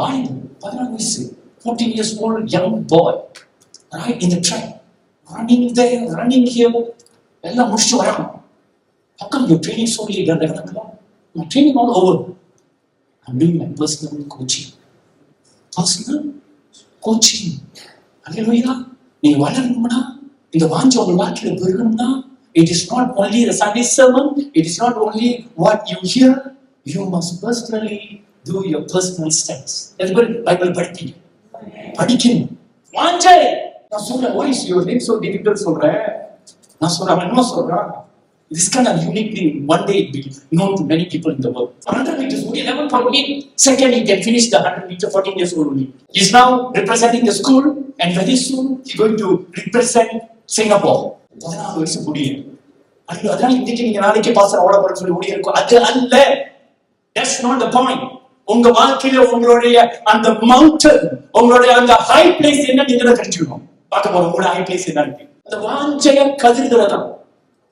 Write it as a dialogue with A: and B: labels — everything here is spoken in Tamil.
A: வாலிபு பதினாறு வயசு fourteen years old young boy right in the train running there running here எல்லாம் முடிச்சுட்டு வரான் How come your training so late? You're 11 o'clock. My training all over. I'm doing my personal coaching. Personal coaching. Hallelujah. நீ வளரணும்னா இந்த வாஞ்ச உங்க வாழ்க்கையில it is not only the Sunday sermon, it is not only what you hear, you must personally do your personal steps. everybody Bible படிப்பீங்க படிக்கணும் வாஞ்சை நான் சொல்றேன் why is your name so difficult சொல்றேன் நான் சொல்றேன் அவன் என்ன சொல்றான் this kind of unique thing one day it will be known to many people in the world 100 meters would you only 11.8 second he can finish the 100 meter 14 years old only he's now representing the school and very soon he's going to represent Singapore பதினாறு வயசு முடியும் அதனால இன்னைக்கு நீங்க நாளைக்கு பாசர் ஓட போறேன்னு சொல்லி ஓடி இருக்கும் அது அல்ல That's not the point. உங்க வாழ்க்கையில உங்களுடைய அந்த மவுண்டன் உங்களுடைய அந்த ஹை பிளேஸ் என்ன நீங்க தான் தெரிஞ்சுக்கணும். பார்க்க போறோம் உங்களோட ஹை பிளேஸ் என்ன இருக்கு அந்த வாஞ்சைய கதிர்கிறதா